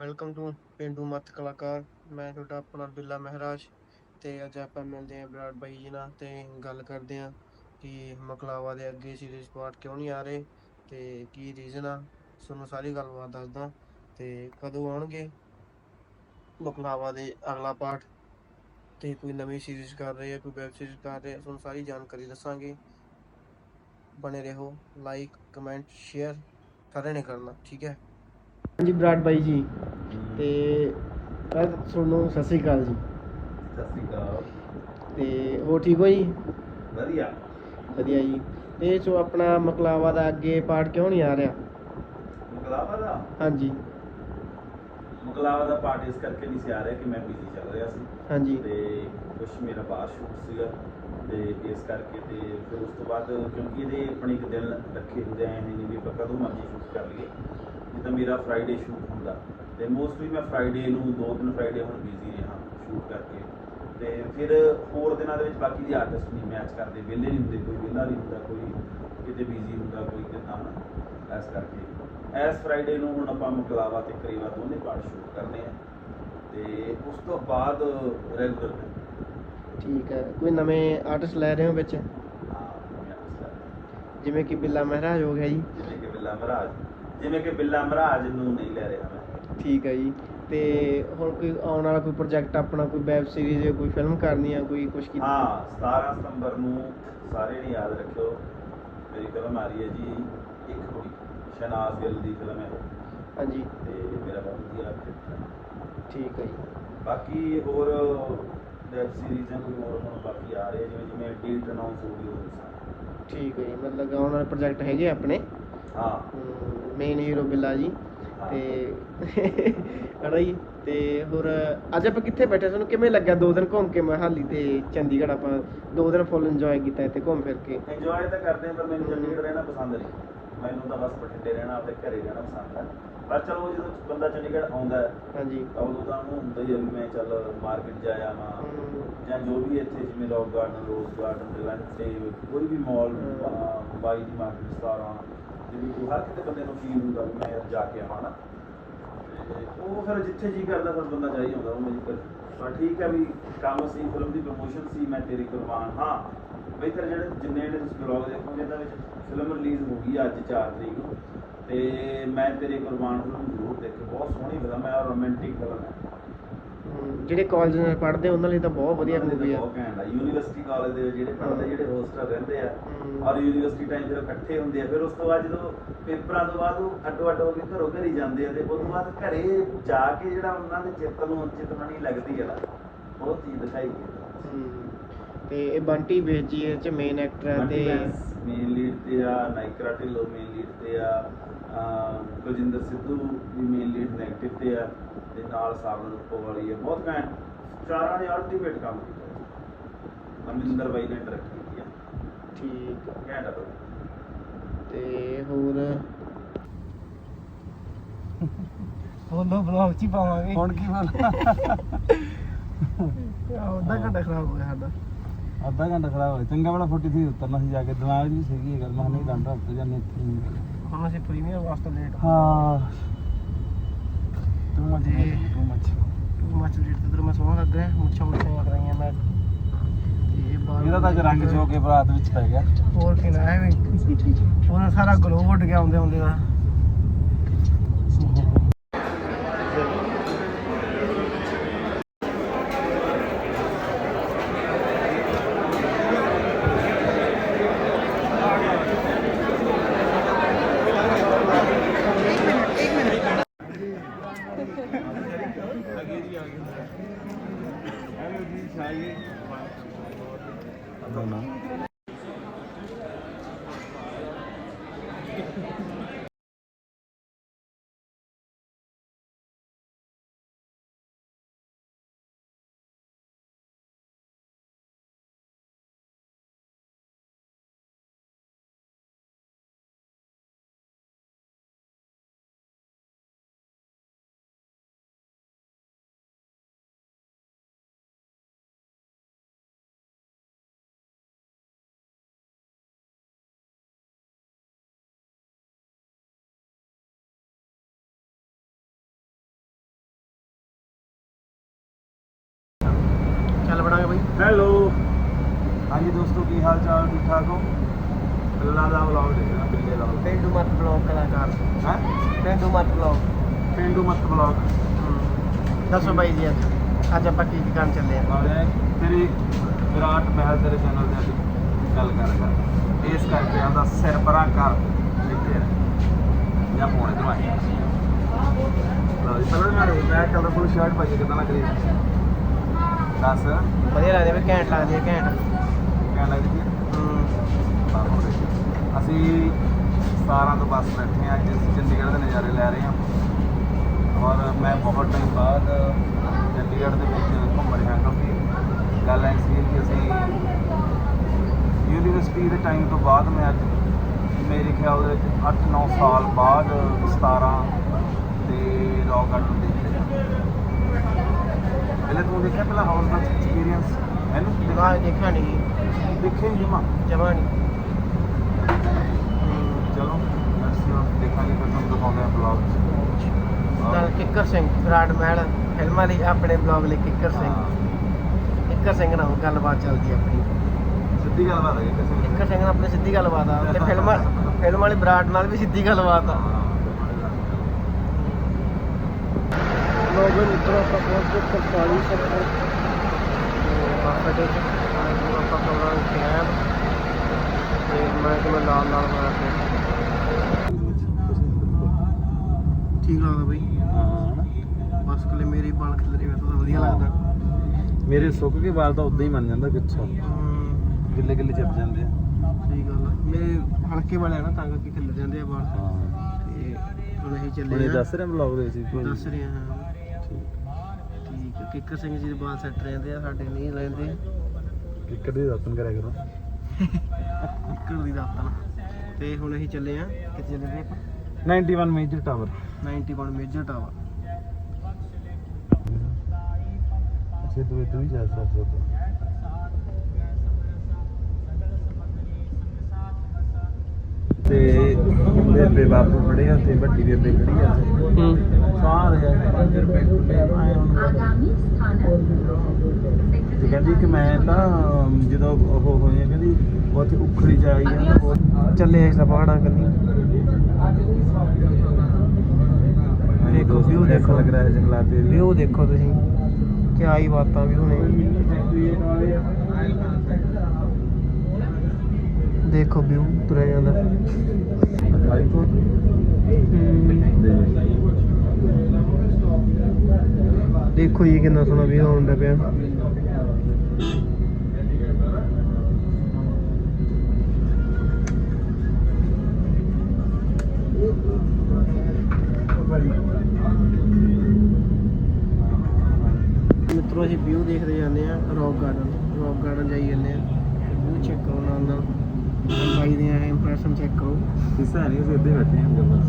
Welcome to ਪਿੰਡੂ ਮੱਤ ਕਲਾਕਾਰ ਮੈਂ ਤੁਹਾਡਾ ਆਪਣਾ ਅਬਦੁੱਲਾ ਮਹਿਰਾਜ ਤੇ ਅੱਜ ਆਪਾਂ ਮਿਲਦੇ ਆਂ ਵਿਰਾਟ ਬਾਈ ਜੀ ਨਾਲ ਤੇ ਗੱਲ ਕਰਦੇ ਆਂ ਕਿ ਮਕਲਾਵਾ ਦੇ ਅੱਗੇ ਸੀਰੀਜ਼ ਪਾਰਟ ਕਿਉਂ ਨਹੀਂ ਆ ਰਹੇ ਤੇ ਕੀ ਰੀਜ਼ਨ ਆ, ਤੁਹਾਨੂੰ ਸਾਰੀ ਗੱਲਬਾਤ ਦੱਸਦਾ ਤੇ ਕਦੋਂ ਆਉਣਗੇ ਮਕਲਾਵਾ ਦੇ ਅਗਲਾ ਪਾਰਟ ਤੇ ਕੋਈ ਨਵੀਂ ਸੀਰੀਜ਼ ਕਰ ਰਹੇ ਆ, ਕੋਈ ਵੈਬ ਸੀਰੀਜ਼ ਕਰ ਰਹੇ ਆ, ਤੁਹਾਨੂੰ ਸਾਰੀ ਜਾਣਕਾਰੀ ਦੱਸਾਂਗੇ। ਬਣੇ ਰਹੋ ਲਾਈਕ ਕਮੈਂਟ ਸ਼ੇਅਰ ਸਾਰੇ ਨੇ ਕਰਨਾ, ਠੀਕ ਹੈ? ਹਾਂਜੀ, ਵਿਰਾਟ ਬਾਈ ਜੀ। ਤੇ ਕੱਲ ਤੁਹਾਨੂੰ ਸਤਿ ਸ੍ਰੀ ਅਕਾਲ ਜੀ। ਸਤਿ ਸ਼੍ਰੀ ਅਕਾਲ ਤੇ ਹੋਰ ਠੀਕ ਹੋ ਜੀ? ਵਧੀਆ। ਵਧੀਆ ਜੀ। ਤੇ ਸੋ ਆਪਣਾ ਮਕਲਾਵਾ ਦਾ ਅੱਗੇ ਪਾਰਟ ਕਿਉਂ ਨਹੀਂ ਆ ਰਿਹਾ? ਮੁਕਲਾਵਾ ਦਾ? ਹਾਂਜੀ। ਮੁਕਲਾਵਾ ਦਾ ਪਾਰਟ ਇਸ ਕਰਕੇ ਨਹੀਂ ਸੀ ਆ ਰਿਹਾ ਕਿ ਮੈਂ ਬਿਜ਼ੀ ਚੱਲ ਰਿਹਾ ਸੀ। ਹਾਂਜੀ। ਤੇ ਕੁਝ ਮੇਰਾ ਬਾਹਰ ਸ਼ੂਟ ਸੀਗਾ। ਤੇ ਇਸ ਕਰਕੇ ਤੇ ਫਿਰ ਉਸ ਤੋਂ ਬਾਅਦ ਕਿਉਂਕਿ ਇਹਦੇ ਆਪਣੇ ਇੱਕ ਦਿਨ ਰੱਖੇ ਹੁੰਦੇ ਆਏ ਨਹੀਂ ਵੀ ਆਪਾਂ ਕਦੋਂ ਮਰਜ਼ੀ ਸ਼ੂਟ ਕਰ ਲਈਏ। ਜਿੱਦਾਂ ਮੇਰਾ ਫਰਾਈਡੇ ਸ਼ੂਟ ਹੁੰਦਾ। ਤੇ ਮੋਸਟਲੀ ਮੈਂ ਫਰਾਈਡੇ ਨੂੰ ਦੋ ਦਿਨ ਫਰਾਈਡੇ ਹੁਣ ਬਿਜ਼ੀ ਰਿਹਾ ਸ਼ੂਟ ਕਰਕੇ। ਤੇ ਫਿਰ ਹੋਰ ਦਿਨਾਂ ਦੇ ਵਿੱਚ ਬਾਕੀ ਦੇ ਆਰਟਿਸਟ ਨਹੀਂ ਮੈਚ ਕਰਦੇ। ਵਿਹਲੇ ਨਹੀਂ ਹੁੰਦੇ ਕੋਈ ਵਿਹਲਾ ਨਹੀਂ ਹੁੰਦਾ ਕੋਈ ਕਿਤੇ ਬਿਜ਼ੀ ਹੁੰਦਾ ਕੋਈ ਕਿੱਦਾਂ ਨਾ ਇਸ ਕਰਕੇ। ਐਸ ਫਰਾਈਡੇ ਨੂੰ ਹੁਣ ਆਪਾਂ ਮੁਕਲਾਵਾ ਤੇ ਕਰੀਵਾ ਦੋਨੇ ਪਾਰਟ ਸ਼ੂਟ ਕਰਨੇ ਆ। ਤੇ ਉਸ ਤੋਂ ਬਾਅਦ ਰੈਗੂਲਰ ਠੀਕ ਹੈ। ਕੋਈ ਨਵੇਂ ਆਰਟਿਸਟ ਲੈ ਰਹੇ ਹੋ ਵਿੱਚ? ਜਿਵੇਂ ਕਿ ਬਿੱਲਾ ਮਹਿਰਾਜ ਹੋ ਗਿਆ ਜੀ। ਜਿਵੇਂ ਕਿ ਬਿੱਲਾ ਮਹਾਰਾਜ। ਜਿਵੇਂ ਕਿ ਬਿੱਲਾ ਮਹਾਰਾਜ ਨੂੰ ਨਹੀਂ ਲੈ ਰਿਹਾ ਠੀਕ ਹੈ ਜੀ। ਤੇ ਹੁਣ ਕੋਈ ਆਉਣ ਵਾਲਾ ਕੋਈ ਪ੍ਰੋਜੈਕਟ ਆਪਣਾ ਕੋਈ ਵੈਬ ਸੀਰੀਜ਼ ਕੋਈ ਫਿਲਮ ਕਰਨੀ ਆ ਕੋਈ ਕੁਝ ਕੀ ਹਾਂ 17 ਸਤੰਬਰ ਨੂੰ ਸਾਰੇ ਨੇ ਯਾਦ ਰੱਖਿਓ ਮੇਰੀ ਫਿਲਮ ਆ ਰਹੀ ਹੈ ਜੀ ਇੱਕ ਕੁੜੀ ਸ਼ਨਾਜ਼ ਗਿੱਲ ਦੀ ਫਿਲਮ ਹੈ। ਹਾਂਜੀ। ਤੇ ਮੇਰਾ ਬਹੁਤ ਵਧੀਆ actor ਹੈ। ਠੀਕ ਹੈ ਜੀ। ਬਾਕੀ ਹੋਰ ਵੈਬ ਸੀਰੀਜ਼ਾਂ ਕੋਈ ਹੋਰ ਹੁਣ ਬਾਕੀ ਆ ਰਹੇ ਜਿਵੇਂ ਜਿਵੇਂ ਡੇਟ ਅਨਾਉਂਸ ਹੋ ਗਈ ਉਹ ਠੀਕ ਹੈ ਜੀ ਮਤਲਬ ਆਉਣ ਵਾਲੇ ਪ੍ਰੋਜੈਕਟ ਹੈਗੇ ਆ ਆਪਣੇ? ਹਾਂ। ਮੇਨ ਹੀਰੋ ਬਿੱਲਾ ਜੀ। ਤੇ ਹਨਾ ਜੀ ਤੇ ਹੋਰ ਅੱਜ ਆਪਾਂ ਕਿੱਥੇ ਬੈਠੇ ਤੁਹਾਨੂੰ ਕਿਵੇਂ ਲੱਗਿਆ ਦੋ ਦਿਨ ਘੁੰਮ ਕੇ ਮਹਾਲੀ ਤੇ ਚੰਡੀਗੜ੍ਹ? ਆਪਾਂ ਦੋ ਦਿਨ ਫੁੱਲ ਇੰਜੋਏ ਕੀਤਾ ਇੱਥੇ ਘੁੰਮ ਫਿਰ ਕੇ। ਇੰਜੋਏ ਤਾਂ ਕਰਦੇ ਹਾਂ ਪਰ ਮੈਨੂੰ ਚੰਡੀਗੜ੍ਹ ਰਹਿਣਾ ਪਸੰਦ ਨਹੀਂ। ਮੈਨੂੰ ਤਾਂ ਬਸ ਬਠਿੰਡੇ ਰਹਿਣਾ ਆਪਣੇ ਘਰੇ ਰਹਿਣਾ ਪਸੰਦ ਹੈ। ਪਰ ਚਲੋ ਜਦੋਂ ਬੰਦਾ ਚੰਡੀਗੜ੍ਹ ਆਉਂਦਾ ਹੈ ਹਾਂਜੀ। ਤਾਂ ਉਦੋਂ ਤਾਂ ਉਹਨੂੰ ਹੁੰਦਾ ਹੀ ਹੈ ਮੈਂ ਚੱਲ ਮਾਰਕੀਟ ਮਾਂ ਹਮ, ਜਾਂ ਜੋ ਵੀ ਇੱਥੇ ਜਿਵੇਂ rock garden rose garden Reliance ਤੇ ਕੋਈ ਵੀ ਮਾਲ। ਬਾਈ ਦੀ ਮਾਰਕੀਟ ਸਤਾਰਾਂ ਜਿਵੇਂ ਕੋਈ ਹਰ ਕਿਤੇ ਬੰਦੇ ਨੂੰ ਫੀਲ ਹੁੰਦਾ ਵੀ ਮੈਂ ਜਾ ਕੇ ਆਵਾਂ ਨਾ। ਤੇ ਉਹ ਫਿਰ ਜਿੱਥੇ ਜੀ ਕਰਦਾ ਫਿਰ ਬੰਦਾ ਜਾ ਹੀ ਆਉਂਦਾ ਉਹ ਮੇਰੀ ਪਰ ਠੀਕ ਹੈ ਵੀ ਕੰਮ ਸੀ ਫਿਲਮ ਦੀ ਪ੍ਰੋਮੋਸ਼ਨ ਸੀ, ਮੈਂ ਤੇਰੀ ਕੁਰਬਾਨ, ਹਾਂ। ਬਈ ਫਿਰ ਜਿਹੜੇ ਜਿੰਨੇ ਜਿਹੜੇ ਤੁਸੀਂ ਬਲੌਗ ਦੇਖੋਗੇ ਇਹਦਾ ਵਿੱਚ ਫਿਲਮ ਰਿਲੀਜ਼ ਹੋ ਗਈ ਹੈ ਅੱਜ 4 ਤਰੀਕ ਨੂੰ, ਤੇ ਮੈਂ ਤੇਰੀ ਕੁਰਬਾਨ ਫਿਲਮ ਜ਼ਰੂਰ ਦੇਖੋ। ਬਹੁਤ ਸੋਹਣੀ ਫਿਲਮ ਹੈ ਔਰ ਰੋਮਾਂਟਿਕ ਫਿਲਮ ਹੈ ਜਿਹੜੇ ਕਾਲਜ ਨਾਲ ਪੜ੍ਹਦੇ ਉਹਨਾਂ ਲਈ ਤਾਂ ਬਹੁਤ ਵਧੀਆ ਮੂਵੀ ਆ। ਬਹੁਤ ਘੈਂਟ ਆ। ਯੂਨੀਵਰਸਿਟੀ ਕਾਲਜ ਦੇ ਜਿਹੜੇ ਪੜ੍ਹਦੇ ਜਿਹੜੇ ਹੋਸਟਲ ਰਹਿੰਦੇ ਆ। ਔਰ ਯੂਨੀਵਰਸਿਟੀ ਟਾਈਮ ਜਦੋਂ ਇਕੱਠੇ ਹੁੰਦੇ ਆ ਫਿਰ ਉਸ ਤੋਂ ਬਾਅਦ ਜਦੋਂ ਪੇਪਰਾਂ ਤੋਂ ਬਾਅਦ ਉਹ ਅੱਡੋ ਅੱਡ ਹੋ ਕੇ ਘਰੋਂ ਘਰੀ ਜਾਂਦੇ ਆ ਤੇ ਉਸ ਤੋਂ ਬਾਅਦ ਘਰੇ ਜਾ ਕੇ ਜਿਹੜਾ ਉਹਨਾਂ ਦੇ ਚਿੱਤ ਨੂੰ ਚਿਤਮਣੀ ਲੱਗਦੀ ਨਾ ਉਹ ਚੀਜ਼ ਦਿਖਾਈ ਗਈ ਤੇ ਇਹ ਬੰਟੀ ਵੇਚ ਜੀ ਇਹ ਚ ਮੇਨ ਐਕਟਰ ਹੈ ਤੇ ਮੇਨ ਲੀਡ ਤੇ ਆ ਨਾਇਕਰਾ ਢਿੱਲੋਂ ਮੇਨ ਲੀਡ ਤੇ ਆ ਕੁਲਜਿੰਦਰ ਸਿੱਧੂ ਵੀ ਮੇਨ ਲੀਡ ਨੈਗੇਟਿਵ ਤੇ ਆ ਤੇ ਨਾਲ ਸਾਵਨ ਰੂਪੋ ਵਾਲੀ ਹੈ ਬਹੁਤ ਘੈਂਟ। ਚਾਰਾਂ ਨੇ ਅਲਟੀਮੇਟ ਕੰਮ ਕੀਤਾ। ਅਮਰਿੰਦਰ ਬਾਈ ਨੇ ਡਾਇਰੈਕਟ ਕੀਤੀ ਆ। ਠੀਕ। ਆ। ਘੈਂਟ ਆ। ਤੇ ਹੋਰ? ਬੋਲੋ ਬਲੌਗ ਚ ਪਾਵਾਂਗੇ। ਹੁਣ ਕੀ ਬੋਲ ਅੱਧਾ ਘੰਟਾ ਖਰਾਬ ਹੋ ਗਿਆ ਸਾਡਾ। ਅੱਧਾ ਘੰਟਾ ਖਰਾਬ ਹੋਇਆ। ਚੰਗਾ ਬੜਾ 43 ਉਤਰਨਾ ਸੀ ਜਾ ਕੇ। ਦਿਮਾਗ ਵੀ ਸੀਗੀ ਇਹ ਗੱਲ। ਮੈਂ ਨਹੀਂ ਘੰਟਾ ਉੱਤੇ ਜਾਂਦੇ ਇੱਥੇ ਹੀ। ਹੁਣ ਅਸੀਂ ਪ੍ਰੀਮੀਅਰ ਵਾਸਤੇ ਲੇਟ ਹਾਂ ਤੂੰ ਮੱਚ ਤੇ- ਮੱਚ ਟੂ ਮੱਚ ਲੇਟ ਤੇ ਮੈਂ ਸੌਣ ਲੱਗ ਗਿਆ। ਮੁੱਛਾਂ ਮੁੱਛਾਂ ਕਰਾਈਆਂ ਮੈਂ। ਤੇ ਇਹਦਾ ਤਾਂ ਅੱਜ ਰੰਗ ਜੋ ਕੇ ਬਰਾਤ ਵਿੱਚ ਪੈ ਗਿਆ। ਹੋਰ ਕੀ ਨਾ ਐਵੇਂ ਉਹਨਾਂ ਸਾਰਾ ਗਲੋ ਉੱਡ ਗਿਆ ਆਉਂਦੇ ਆਉਂਦੇ ਦਾ ਹੈਲੋ ਹਾਂਜੀ ਦੋਸਤੋ ਕੀ ਹਾਲ ਚਾਲ? ਠੀਕ ਠਾਕ ਹੋ? ਅੱਲਾ ਦਾ ਵਲੌਗ ਦੇਖ ਰਿਹਾ ਬਿੱਲੇ ਦਾ ਵਲੌਗ। ਪਿੰਡੂ ਮਤ ਬਲੌਗ ਕਲਾਕਾਰ। ਹੈ? ਪਿੰਡੂ ਮਤ ਬਲੌਗ ਪਿੰਡੂ ਮਤ ਵਲੌਗ। ਦੱਸੋ ਬਾਈ ਜੀ ਅੱਜ ਅੱਜ ਆਪਾਂ ਕੀ ਦੁਕਾਨ ਚੱਲੇ ਆ? ਵਾਲੇ ਤੇਰੀ ਵਿਰਾਟ ਮਹਿਲ ਤੇਰੇ ਚੈਨਲ ਤੇ ਅੱਜ ਗੱਲ ਕਰ ਰਿਹਾ ਇਸ ਕਰਕੇ ਆਂਦਾ ਸਿਰ ਪਰਾਂ ਕਰ। ਇੱਥੇ ਰਹਿ। ਜਾਂ ਫੋਨ ਇਧਰ ਆਈ ਲਓ ਜੀ ਪਹਿਲਾਂ ਮੈਂ ਮੈਂ ਕਲਰਫੁਲ ਸ਼ਰਟ ਪਾਈ ਕਿਦਾਂ ਲੱਗ ਰਹੀ ਹੈ ਦੱਸ। ਵਧੀਆ ਲੱਗਦੀ ਵੀ ਘੈਂਟ ਲੱਗਦੀ ਹੈ ਘੈਂਟ। ਕਹਿਣ ਲੱਗਦੀ ਹੈ। ਦੇਖੋ। ਅਸੀਂ 17 ਤੋਂ ਬੱਸ ਬੈਠੇ ਹਾਂ ਅੱਜ ਅਸੀਂ ਚੰਡੀਗੜ੍ਹ ਦੇ ਨਜ਼ਾਰੇ ਲੈ ਰਹੇ ਹਾਂ ਔਰ ਮੈਂ ਬਹੁਤ ਟਾਈਮ ਬਾਅਦ ਚੰਡੀਗੜ੍ਹ ਦੇ ਵਿੱਚ ਘੁੰਮ ਰਿਹਾ ਕਿਉਂਕਿ ਗੱਲ ਐ ਸੀ ਕਿ ਅਸੀਂ ਯੂਨੀਵਰਸਿਟੀ ਦੇ ਟਾਈਮ ਤੋਂ ਬਾਅਦ ਮੈਂ ਅੱਜ ਮੇਰੇ ਖਿਆਲ ਦੇ ਵਿੱਚ 8-9 ਸਾਲ ਬਾਅਦ 17 ਤੇ ਰੌਕ ਗਾਰਡਨ ਰਿਹਾ ਪਹਿਲੇ ਤੂੰ ਦੇਖਿਆ ਪਹਿਲਾਂ ਹਾਊਸ ਦਾ ਐਕਸਪੀਰੀਅੰਸ ਇਹਨੂੰ ਦਿਖਾ ਦੇਖਿਆ ਨਹੀਂ ਦੇਖੇ ਜਮਾ। ਜਮਾ ਨਹੀਂ ਚਲੋ ਅਸੀਂ ਦੇਖਾਂਗੇ ਫਿਰ ਤੁਹਾਨੂੰ ਦਿਖਾਉਂਦੇ ਹਾਂ ਬਲੌਗ ਨਾਲ ਕਿੱਕਰ ਸਿੰਘ ਵਿਰਾਟ ਮਹਿਲ ਫਿਲਮਾਂ ਲਈ ਆਪਣੇ ਬਲੌਗ ਲਈ ਕਿੱਕਰ ਸਿੰਘ। ਕਿੱਕਰ ਸਿੰਘ ਨਾਲ ਗੱਲਬਾਤ ਚੱਲਦੀ ਹੈ ਆਪਣੀ। ਸਿੱਧੀ ਗੱਲ ਬਾਤ ਹੈ ਕਿਸੇ ਕਿੱਕਰ ਸਿੰਘ ਨਾਲ ਆਪਣੀ ਸਿੱਧੀ ਗੱਲਬਾਤ ਆ। ਤੇ ਫਿਲਮਾਂ ਫਿਲਮ ਵਾਲੇ ਵਿਰਾਟ ਨਾਲ ਵੀ ਸਿੱਧੀ ਗੱਲਬਾਤ ਆ। ਲੋਕ ਮਿੱਤਰੋ ਆਪਾਂ ਪਹੁੰਚ ਗਏ 45 ਸੈਕਟਰ ਤੇ ਬਾਬਾ ਦੇ ਆਪਾਂ ਉੱਤੇ ਆਇਆ ਤੇ ਮੈਂ ਕਿ ਮੈਂ ਨਾਲ ਨਾਲ ਮਾਰ ਕੇ ਠੀਕ ਲੱਗਦਾ ਬਈ। ਬਸ ਕਲੇ ਮੇਰੇ ਬਾਲ ਖਿਲਰੇ ਵੇ ਤਾਂ ਵਧੀਆ ਲੱਗਦਾ। ਮੇਰੇ ਸੁੱਕ ਕੇ ਵਾਲ ਤਾਂ ਉਦਾਂ ਹੀ ਮੰਨ ਜਾਂਦਾ ਕਿੱਛਾ ਹਮ, ਗਿੱਲੇ ਗਿੱਲੇ ਚਿਪ ਜਾਂਦੇ ਆ। ਸਹੀ ਗੱਲ ਆ। ਮੇਰੇ ਹਲਕੇ ਵਾਲੇ ਆ ਨਾ ਤਾਂ ਕਰਕੇ ਖਿਲਰ ਜਾਂਦੇ ਆ ਬਾਲ। ਹਾਂ। ਤੇ ਹੁਣ ਅਸੀਂ ਹੁਣ ਚੱਲੇ ਇਹ ਆ ਦੱਸ ਰਹੇ ਬਲੌਗ ਦੇ ਸੀ ਦੱਸ ਰਹੇ ਹੈ। ਕਿੱਕਰ ਸਿੰਘ ਜੀ ਦੇ ਬਾਲ ਸੈੱਟ ਰਹਿੰਦੇ ਆ ਸਾਡੇ ਨਹੀਂ ਰਹਿੰਦੇ। ਕਿੱਕਰ ਦੀ ਦਾਤਨ ਕਰਿਆ ਕਰੋ। ਕਿੱਕਰ ਦੀ ਦਾਤਨ ਤੇ ਹੁਣ ਅਸੀਂ ਚੱਲੇ ਆ ਕਿੱਥੇ ਚੱਲੇ ਆਪਾਂ? 91 ਮੇਜਰ ਟਾਵਰ 91 ਮੇਜਰ ਟਾਵਰ ਅੱਛਾ ਤੂੰ ਹੀ ਜਾ ਸਕਦਾ ਤੇ ਬੇਬੇ ਬਾਪੂ ਬੜੇ ਆ ਤੇ ਵੱਡੀ ਬੇਬੇ ਖੜੀ ਆ। ਹੂੰ। ਸਾਰੇ ਆ 5 ਰੁਪਏ ਖੁੱਲੇ ਆਏ ਹੁਣ ਤੇ ਕਹਿੰਦੀ ਕਿ ਮੈਂ ਤਾਂ ਜਦੋਂ ਉਹ ਹੋਏ ਕਹਿੰਦੀ ਉੱਥੇ ਉਖੜੀ ਜਾਈ ਆ ਉਹ ਚੱਲੇ ਇਸ ਪਹਾੜਾਂ ਕੰਨੀ ਦੇਖੋ view ਦੇਖੋ। ਲੱਗ ਰਿਹਾ ਹੈ ਜੰਗਲਾਤ ਏਰੀਆ ਵਿਊ ਦੇਖੋ ਤੁਸੀਂ ਕੀ ਆਈ ਬਾਤਾਂ ਵੀ ਹੁਣੇ ਦੇਖੋ ਵਿਊ ਤੁਰਿਆ ਜਾਂਦਾ ਦੇਖੋ ਜੀ ਕਿੰਨਾ ਸੋਹਣਾ ਵਿਊ ਆਉਂਦਾ ਪਿਆ। ਮਿੱਤਰੋ ਅਸੀਂ ਵਿਊ ਦੇਖਦੇ ਜਾਂਦੇ ਆ ਰੌਕ ਗਾਰਡਨ। ਰੌਕ ਗਾਰਡਨ ਜਾਈ ਜਾਂਦੇ ਆ ਵਿਊ ਚੈੱਕ ਕਰੋ ਨਾਲ ਨਾਲ। ਬਾਈ ਦੇ ਇੰਪ੍ਰੈਸ਼ਨ ਚੈੱਕ ਕਰੋ। ਕਿਸਾ ਨਹੀਂ ਅਸੀਂ ਇੱਥੇ ਬੈਠੇ ਹਾਂ। ਬਸ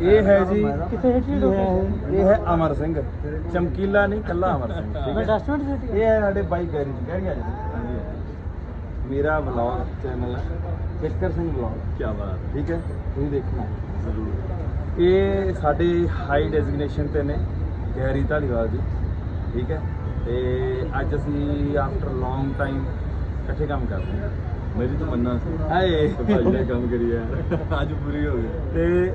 ਇਹ ਹੈ ਜੀ ਕਿੱਥੇ ਇਹ ਹੈ- ਇਹ ਹੈ ਅਮਰ ਸਿੰਘ। ਚਮਕੀਲਾ ਨਹੀਂ ਕੱਲਾ ਅਮਰ ਸਿੰਘ। ਠੀਕ ਹੈ। ਰੈਸਟੋਰੈਂਟ ਇਹ ਹੈ ਸਾਡੇ ਬਾਈ ਗੈਰੀ ਗੈਰੀ ਆ ਜੀ। ਮੇਰਾ ਵਲੌਗ ਚੈਨਲ ਹੈ ਕਿੱਕਰ ਸਿੰਘ ਵਲੌਗ ਕੀ ਬਾਤ ਠੀਕ ਹੈ। ਤੁਸੀਂ ਦੇਖਣਾ। ਜ਼ਰੂਰ। ਇਹ ਸਾਡੇ ਹਾਈ ਡੈਜ਼ਿਗਨੇਸ਼ਨ ਤੇ ਨੇ ਗੈਰੀ ਧਾਲੀਵਾਲ ਜੀ। ਠੀਕ ਹੈ। ਤੇ ਅੱਜ ਅਸੀਂ ਆਫਟਰ ਲੌਂਗ ਟਾਈਮ ਇਕੱਠੇ ਕੰਮ ਕਰਦੇ ਹਾਂ। ਮੇਰੀ ਤਾਂ ਮੰਨਣਾ ਸੀ। ਹਾਏ। ਭਾਈ ਨੇ ਕੰਮ ਕਰੀ ਹੈ ਅੱਜ ਪੂਰੀ ਹੋ ਗਈ। ਤੇ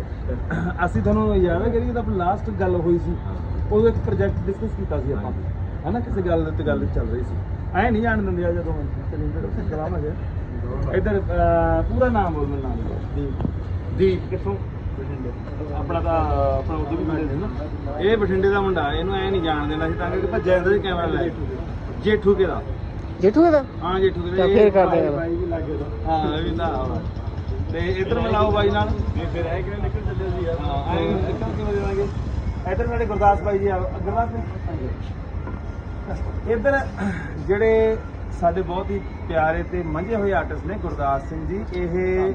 ਅਸੀਂ ਤੁਹਾਨੂੰ ਯਾਦ ਹੈ ਕਿ ਜਦੋਂ ਲਾਸਟ ਗੱਲ ਹੋਈ ਸੀ? ਉਦੋਂ ਇੱਕ ਪ੍ਰੋਜੈਕਟ ਡਿਸਕਸ ਕੀਤਾ ਸੀ ਆਪਾਂ। ਹਨਾ ਕਿਸੇ ਗੱਲ ਦੇ ਉੱਤੇ ਗੱਲ ਚੱਲ ਰਹੀ ਸੀ। ਐ ਨਹੀਂ ਜਾਣ ਦਿੰਦੇ ਆ ਜਦੋਂ ਸਲਾਮ ਆ ਇਧਰ ਪੂਰਾ ਨਾਮ ਬੋਲ ਮੇਰਾ ਨਾਮ। ਦੀਪ। ਦੀਪ ਕਿੱਥੋਂ? ਆਪਣਾ ਤਾਂ ਆਪਣਾ ਉਦੋਂ ਵੀ ਬਠਿੰਡੇ ਸੀ ਨਾ। ਇਹ ਬਠਿੰਡੇ ਦਾ ਮੁੰਡਾ ਇਹਨੂੰ ਐ ਨਹੀਂ ਜਾਣ ਦੇਣਾ ਸੀ ਤਾਂ ਕਿ ਭੱਜਿਆ ਜਾਂਦਾ ਸੀ ਕੈਮਰਾ ਲੈ। ਜੇਠੂ ਕੇ ਦਾ। ਜੇਠੂ ਇਹਦਾ ਹਾਂ ਜੇਠੂ ਦਾ ਤਾਂ ਇਹ ਫੇਰ ਕਰਦੇ ਭਾਈ- ਗੱਲ। ਭਾਈ ਵੀ ਲੱਗੇ ਦਾ ਹਾਂ ਇਹ ਵੀ ਤਾਂ ਆਵਾ ਤੇ ਇੱਧਰ ਮਿਲਾਓ ਬਾਈ ਨਾਲ। ਫਿਰ ਐ ਕਿਵੇਂ ਨਿਕਲ ਚੱਲੇ ਸੀ ਯਾਰ। ਹਾਂ ਐ ਨਿਕਲ ਕਿਵੇਂ ਜਾਵਾਂਗੇ ਇੱਧਰ ਸਾਡੇ ਗੁਰਦਾਸ ਬਾਈ ਜੀ ਆ ਗੁਰਦਾਸ ਇੱਧਰ ਜਿਹੜੇ ਸਾਡੇ ਬਹੁਤ ਹੀ ਪਿਆਰੇ ਤੇ ਮੰਝੇ ਹੋਏ ਆਰਟਿਸਟ ਨੇ ਗੁਰਦਾਸ ਸਿੰਘ ਜੀ ਇਹ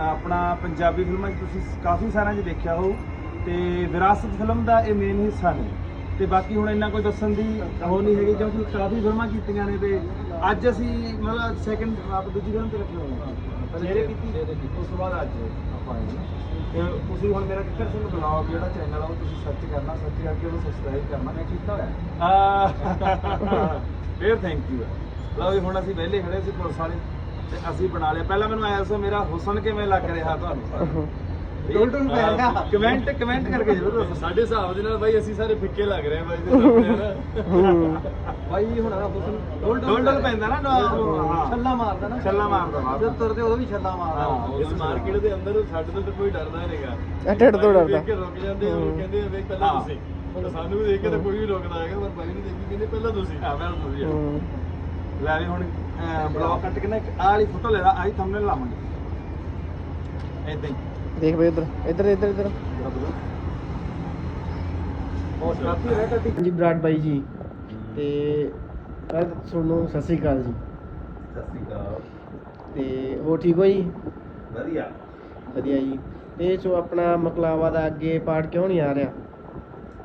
ਆਪਣਾ ਪੰਜਾਬੀ ਫਿਲਮਾਂ 'ਚ ਤੁਸੀਂ ਕਾਫੀ ਸਾਰਿਆਂ 'ਚ ਦੇਖਿਆ ਹੋਊ। ਤੇ ਵਿਰਾਸਤ ਫਿਲਮ ਦਾ ਇਹ ਮੇਨ ਹਿੱਸਾ ਨੇ। ਤੇ ਬਾਕੀ ਹੁਣ ਇੰਨਾ ਕੋਈ ਦੱਸਣ ਦੀ ਉਹ ਨਹੀਂ ਹੈਗੀ ਕਿਉਂਕਿ ਕਾਫੀ ਫਿਲਮਾਂ ਕੀਤੀਆਂ ਨੇ ਤੇ ਅੱਜ ਅਸੀਂ ਮਤਲਬ ਸੈਕੰਡ ਆਪ ਦੂਜੀ ਫਿਲਮ ਤੇ ਰੱਖੇ ਹੋਏ ਹਾਂ। ਸਵੇਰੇ ਕੀਤੀ ਉਸ ਤੋਂ ਬਾਅਦ ਅੱਜ ਆਪਾਂ। ਤੇ ਤੁਸੀਂ ਹੁਣ ਮੇਰਾ ਕਿੱਕਰ ਸਿੰਘ ਬਲੌਗ ਜਿਹੜਾ ਚੈਨਲ ਆ ਉਹ ਤੁਸੀਂ ਸਰਚ ਕਰਨਾ ਸਰਚ ਕਰਕੇ ਉਹਨੂੰ ਸਬਸਕ੍ਰਾਈਬ ਕਰਨਾ ਮੈਂ ਕੀਤਾ ਹੋਇਆ। ਆ ਫੇਰ ਥੈਂਕ ਯੂ ਲਓ ਵੀ ਹੁਣ ਅਸੀਂ ਵਿਹਲੇ ਖੜੇ ਸੀ ਪੁਲਿਸ ਵਾਲੇ ਤੇ ਅਸੀਂ ਬਣਾ ਲਿਆ। ਪਹਿਲਾਂ ਮੈਨੂੰ ਆਇਆ ਸੀ ਮੇਰਾ ਹੁਸਨ ਕਿਵੇਂ ਲੱਗ ਰਿਹਾ ਤੁਹਾਨੂੰ? ਟੁੱਟ ਟੁੱਟ ਪੈ ਗਿਆ। ਕਮੈਂਟ ਕਮੈਂਟ ਕਰਕੇ ਜ਼ਰੂਰ ਦੱਸੋ। ਸਾਡੇ ਹਿਸਾਬ ਦੇ ਨਾਲ ਬਾਈ ਅਸੀਂ ਸਾਰੇ ਫਿੱਕੇ ਲੱਗ ਰਹੇ ਹਾਂ ਬਾਈ ਦੇ ਸਾਹਮਣੇ ਨਾ? ਬਾਈ ਹੁਣ ਆ ਹੁਸਨ ਡੋਲ ਡੋਲ ਪੈਂਦਾ ਨਾ ਡੋਲ- ਹਾਂ। ਛੱਲਾ ਮਾਰਦਾ ਨਾ। ਛੱਲਾ ਮਾਰਦਾ ਮਾਰਦਾ। ਜਦ ਤੁਰਦੇ ਉਦੋਂ ਵੀ ਛੱਲਾ ਮਾਰਦਾ। ਹਾਂ, ਇਸ ਮਾਰਕੀਟ ਦੇ ਅੰਦਰ ਸਾਡੇ ਤੋਂ ਤਾਂ ਕੋਈ ਡਰਦਾ ਨਹੀਂਗਾ ਇਹ ਢਿੱਡ ਤੋਂ ਡਰਦਾ। ਦੇਖ ਕੇ ਰੁਕ ਜਾਂਦੇ ਆ ਉਹ ਕਹਿੰਦੇ ਆ ਵੇ ਪਹਿਲਾਂ ਹਾਂ। ਤੁਸੀਂ। ਤਾਂ ਸਾਨੂੰ ਵੀ ਦੇਖ ਕੇ ਤਾਂ ਕੋਈ ਵੀ ਰੁਕਦਾ ਹੈਗਾ ਪਰ ਬਾਈ ਨੂੰ ਦੇਖ ਕੇ ਕਹਿੰਦੇ ਪਹਿਲਾਂ ਤੁਸੀਂ। ਆ ਮੈਂ ਤੁਸੀਂ। ਹੂੰ। ਲੈ ਵੀ ਹੁਣ ਬਲੌਗ ਕੱਟ ਕੇ ਨਾ ਇੱਕ ਆਹ ਵਾਲੀ ਫੋਟੋ ਲੈ ਲਾ ਆਹੀ ਥੰਬਨੇਲ ਲਾਵਾਂਗੇ। ਏਦਾਂ ਹੀ। ਦੇਖ ਬਈ ਇੱਧਰ ਇੱਧਰ ਇੱਧਰ ਇੱਧਰ। ਉਹ ਕਾਫੀ ਰਹਿ ਕੱਟੀ ਜੀ ਬਰਾੜ ਬਾਈ ਜੀ। ਤੇ ਤਾਂ ਤੁਹਾਨੂੰ ਸਤਿ ਸ੍ਰੀ ਅਕਾਲ ਜੀ। ਸਤਿ ਸ਼੍ਰੀ ਅਕਾਲ। ਤੇ ਹੋਰ ਠੀਕ ਹੋ ਜੀ? ਵਧੀਆ। ਵਧੀਆ ਜੀ। ਤੇ ਸੋ ਆਪਣਾ ਮਕਲਾਵਾ ਦਾ ਅੱਗੇ ਪਾਰਟ ਕਿਉਂ ਨਹੀਂ ਆ ਰਿਹਾ?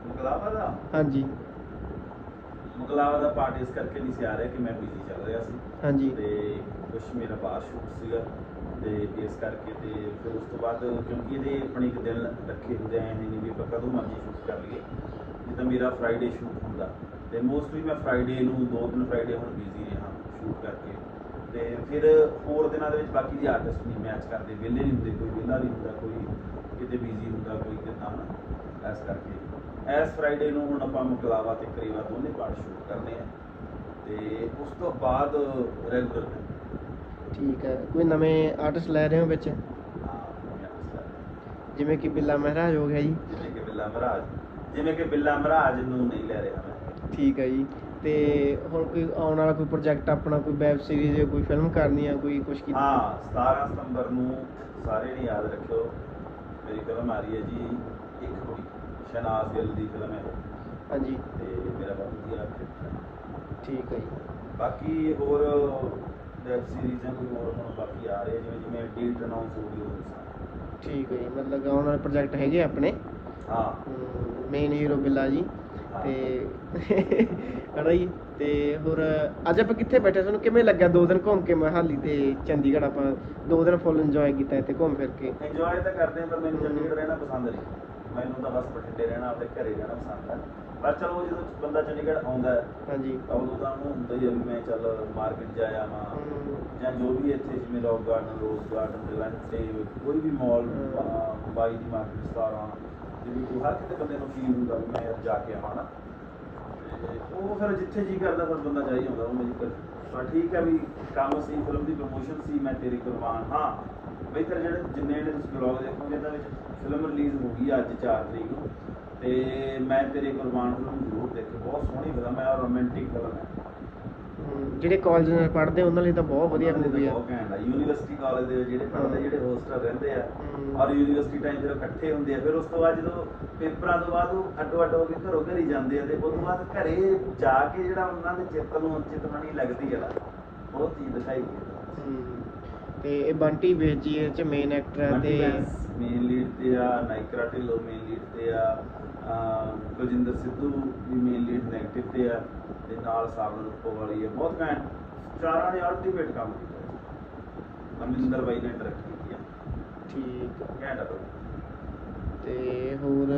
ਮਕਲਾਵਾ ਦਾ? ਹਾਂਜੀ। ਮਕਲਾਵਾ ਦਾ ਪਾਰਟ ਇਸ ਕਰਕੇ ਨਹੀਂ ਸੀ ਆ ਰਿਹਾ ਕਿ ਮੈਂ ਬਿਜ਼ੀ ਚੱਲ ਰਿਹਾ ਸੀ। ਹਾਂਜੀ। ਤੇ ਕੁਛ ਮੇਰਾ ਬਾਹਰ ਸ਼ੂਟ ਸੀਗਾ। ਤੇ ਇਸ ਕਰਕੇ ਤੇ ਫਿਰ ਉਸ ਤੋਂ ਬਾਅਦ ਕਿਉਂਕਿ ਇਹਦੇ ਆਪਣੇ ਇੱਕ ਦਿਨ ਰੱਖੇ ਹੁੰਦੇ ਆਏ ਨਹੀਂ ਵੀ ਆਪਾਂ ਕਦੋਂ ਮਰਜ਼ੀ ਸ਼ੂਟ ਕਰ ਲਈਏ। ਜਿੱਦਾਂ ਮੇਰਾ ਫਰਾਈਡੇ ਸ਼ੂਟ ਹੁੰਦਾ, ਤੇ ਮੋਸਟਲੀ ਮੈਂ ਫਰਾਈਡੇ ਨੂੰ ਦੋ ਤਿੰਨ ਫਰਾਈਡੇ ਹੁਣ ਬਿਜ਼ੀ ਰਿਹਾ ਸ਼ੂਟ ਕਰਕੇ। ਤੇ ਫਿਰ ਹੋਰ ਦਿਨਾਂ ਦੇ ਵਿੱਚ ਬਾਕੀ ਦੇ ਆਰਟਿਸਟ ਨਹੀਂ ਮੈਚ ਕਰਦੇ, ਵਿਹਲੇ ਨਹੀਂ ਹੁੰਦੇ, ਕੋਈ ਵਿਹਲਾ ਨਹੀਂ ਹੁੰਦਾ, ਕੋਈ ਕਿਤੇ ਬਿਜ਼ੀ ਹੁੰਦਾ, ਕੋਈ ਕਿਤਾ ਨਾ, ਇਸ ਕਰਕੇ। ਇਸ ਫਰਾਈਡੇ ਨੂੰ ਹੁਣ ਆਪਾਂ ਮੁਕਲਾਵਾ ਤੇ ਕਰੀਵਾ ਦੋਨੇ ਪਾਰਟ ਸ਼ੂਟ ਕਰਨੇ ਆ। ਤੇ ਉਸ ਤੋਂ ਬਾਅਦ ਰੈਗੂਲਰ ਠੀਕ ਹੈ। ਕੋਈ ਨਵੇਂ ਆਰਟਿਸਟ ਲੈ ਰਹੇ ਹੋ ਵਿੱਚ? ਜਿਵੇਂ ਕਿ ਬਿੱਲਾ ਮਹਾਰਾਜ ਹੋ ਗਿਆ ਜੀ। ਜਿਵੇਂ ਕਿ ਬਿੱਲਾ ਮਹਾਰਾਜ। ਜਿਵੇਂ ਕਿ ਬਿੱਲਾ ਮਹਾਰਾਜ ਨੂੰ ਨਹੀਂ ਲੈ ਰਿਹਾ ਮੈਂ। ਠੀਕ ਹੈ ਜੀ। ਤੇ ਹੁਣ ਕੋਈ ਆਉਣ ਵਾਲਾ ਕੋਈ ਪ੍ਰੋਜੈਕਟ ਆਪਣਾ ਕੋਈ ਵੈਬ ਸੀਰੀਜ਼ ਜਾਂ ਕੋਈ ਫਿਲਮ ਕਰਨੀ ਆ ਕੋਈ ਕੁਝ ਕੀਤਾ ਹਾਂ 17 ਸਤੰਬਰ ਨੂੰ ਸਾਰੇ ਨੇ ਯਾਦ ਰੱਖਿਓ। ਮੇਰੀ ਫਿਲਮ ਆ ਰਹੀ ਹੈ ਜੀ ਇੱਕ ਕੁੜੀ ਸ਼ਨਾਜ਼ ਗਿੱਲ ਦੀ ਫਿਲਮ ਹੈ। ਹਾਂਜੀ। ਤੇ ਮੇਰਾ ਬਹੁਤ ਵਧੀਆ। ਠੀਕ ਹੈ ਜੀ। ਬਾਕੀ ਹੋਰ ਵੈਬ ਸੀਰੀਜ਼ਾਂ ਕੋਈ ਹੋਰ ਹੁਣ ਬਾਕੀ ਆ ਰਹੇ ਜਿਵੇਂ ਜਿਵੇਂ ਡੇਟ ਅਨਾਉਂਸ ਹੋ ਗਈ ਉਹ ਦੱਸਾਂ। ਠੀਕ ਹੈ ਜੀ ਮਤਲਬ ਆਉਣ ਵਾਲੇ ਪ੍ਰੋਜੈਕਟ ਹੈਗੇ ਆ ਆਪਣੇ। ਹਾਂ। ਮੇਨ ਹੀਰੋ ਬਿੱਲਾ ਜੀ। ਤੇ ਹਨਾ ਜੀ ਤੇ ਹੋਰ ਅੱਜ ਆਪਾਂ ਕਿੱਥੇ ਬੈਠੇ ਤੁਹਾਨੂੰ ਕਿਵੇਂ ਲੱਗਿਆ ਦੋ ਦਿਨ ਘੁੰਮ ਕੇ? ਮਹਾਲੀ ਤੇ ਚੰਡੀਗੜ੍ਹ ਆਪਾਂ ਦੋ ਦਿਨ ਫੁੱਲ ਇੰਜੋਏ ਕੀਤਾ ਇੱਥੇ ਘੁੰਮ ਫਿਰ ਕੇ। ਇੰਜੋਏ ਤਾਂ ਕਰਦੇ ਹਾਂ ਪਰ ਮੈਨੂੰ ਚੰਡੀਗੜ੍ਹ ਰਹਿਣਾ ਪਸੰਦ ਨਹੀਂ। ਮੈਨੂੰ ਤਾਂ ਬਸ ਬਠਿੰਡੇ ਰਹਿਣਾ ਆਪਣੇ ਘਰੇ ਰਹਿਣਾ ਪਸੰਦ ਹੈ ਪਰ ਚਲੋ ਜਦੋਂ ਬੰਦਾ ਚੰਡੀਗੜ੍ਹ ਆਉਂਦਾ ਹੈ ਹਾਂਜੀ। ਤਾਂ ਉਦੋਂ ਤਾਂ ਉਹਨੂੰ ਹੁੰਦਾ ਹੀ ਆ ਵੀ ਮੈਂ ਚੱਲ ਮਾਰਕੀਟ ਜਾ ਆਵਾਂ। ਹਮ, ਜਾਂ ਜੋ ਵੀ ਇੱਥੇ ਜਿਵੇਂ ਰੌਕ ਗਾਰਡਨ ਰੋਜ਼ ਗਾਰਡਨ ਦੇ ਲੰਚ ਤੇ ਕੋਈ ਵੀ ਮਾਲ ਬਾਈ ਦੀ ਮਾਰਕੀਟ ਸਤਾਰਾਂ ਜਿਵੇਂ ਕੋਈ ਹਰ ਕਿਤੇ ਬੰਦੇ ਨੂੰ ਫੀਲ ਹੁੰਦਾ ਵੀ ਮੈਂ ਯਾਰ ਜਾ ਕੇ ਆਵਾਂ ਨਾ। ਤੇ ਉਹ ਫਿਰ ਜਿੱਥੇ ਜੀ ਕਰਦਾ ਫਿਰ ਬੰਦਾ ਜਾ ਹੀ ਆਉਂਦਾ ਉਹ ਮੇਰੀ ਕਰ। ਪਰ ਠੀਕ ਹੈ ਵੀ ਕੰਮ ਸੀ ਫਿਲਮ ਦੀ ਪ੍ਰੋਮੋਸ਼ਨ ਸੀ ਮੈਂ ਤੇਰੀ ਕੁਰਬਾਨ ਹਾਂ। ਬਈ ਫਿਰ ਜਿਹੜੇ ਜਿੰਨੇ ਜਿਹੜੇ ਤੁਸੀਂ ਬਲੌਗ ਦੇਖੋਗੇ ਇਹਦੇ ਵਿੱਚ ਫਿਲਮ ਰਿਲੀਜ਼ ਹੋ ਗਈ ਅੱਜ 4 ਤਰੀਕ ਨੂੰ। ਤੇ ਮੈਂ ਤੇਰੇ ਕੁਰਬਾਨ ਫਿਲਮ ਜ਼ਰੂਰ ਦੇਖੀ ਬਹੁਤ ਸੋਹਣੀ ਫਿਲਮ ਹੈ ਔਰ ਰੋਮਾਂਟਿਕ ਫਿਲਮ ਹੈ। ਹਮ, ਜਿਹੜੇ ਕਾਲਜ ਨਾਲ ਪੜ੍ਹਦੇ ਉਹਨਾਂ ਲਈ ਤਾਂ ਬਹੁਤ ਵਧੀਆ ਮੂਵੀ ਆ। ਬਹੁਤ ਘੈਂਟ ਆ। ਯੂਨੀਵਰਸਿਟੀ ਕਾਲਜ ਦੇ ਵਿੱਚ ਜਿਹੜੇ ਪੜ੍ਹਦੇ ਜਿਹੜੇ ਹੋਸਟਲ ਰਹਿੰਦੇ ਆ ਹਮ। ਔਰ ਯੂਨੀਵਰਸਿਟੀ ਟਾਈਮ ਜਦੋਂ ਇਕੱਠੇ ਹੁੰਦੇ ਆ ਫਿਰ ਉਸ ਤੋਂ ਬਾਅਦ ਜਦੋਂ ਪੇਪਰਾਂ ਤੋਂ ਬਾਅਦ ਉਹ ਅੱਡੋ ਅੱਡ ਹੋ ਕੇ ਘਰੋਂ ਘਰੀ ਜਾਂਦੇ ਆ ਤੇ ਉਸ ਤੋਂ ਬਾਅਦ ਘਰੇ ਜਾ ਕੇ ਜਿਹੜਾ ਉਹਨਾਂ ਦੇ ਚਿੱਤ ਨੂੰ ਚਿਤਮਣੀ ਲੱਗਦੀ ਨਾ ਉਹ ਚੀਜ਼ ਦਿਖਾਈ ਗਈ ਹੈ ਹਮ, ਤੇ ਇਹ ਬੰਟੀ ਵੇਚ ਜੀ ਇਹ ਚ ਮੇਨ ਐਕਟਰ ਹੈ ਤੇ ਮੇਨ ਲੀਡ ਤੇ ਆ ਨਾਇਕਰਾ ਢਿੱਲੋਂ ਮੇਨ ਲੀਡ ਤੇ ਆ ਕੁਲਜਿੰਦਰ ਸਿੱਧੂ ਵੀ ਮੇਨ ਲੀਡ ਨੈਗੇਟਿਵ ਤੇ ਆ ਤੇ ਨਾਲ ਸਾਵਨ ਉੱਪੋ ਵਾਲੀ ਹੈ ਬਹੁਤ ਘੈਂਟ। ਚਾਰਾਂ ਨੇ ਅਲਟੀਮੇਟ ਕੰਮ ਕੀਤਾ ਅਮਿੰਦਰ ਬਾਈ ਨੇ ਡਾਇਰੈਕਟ ਕੀਤੀ ਆ। ਠੀਕ ਘੈਂਟ ਆ ਤੇ ਹੋਰ?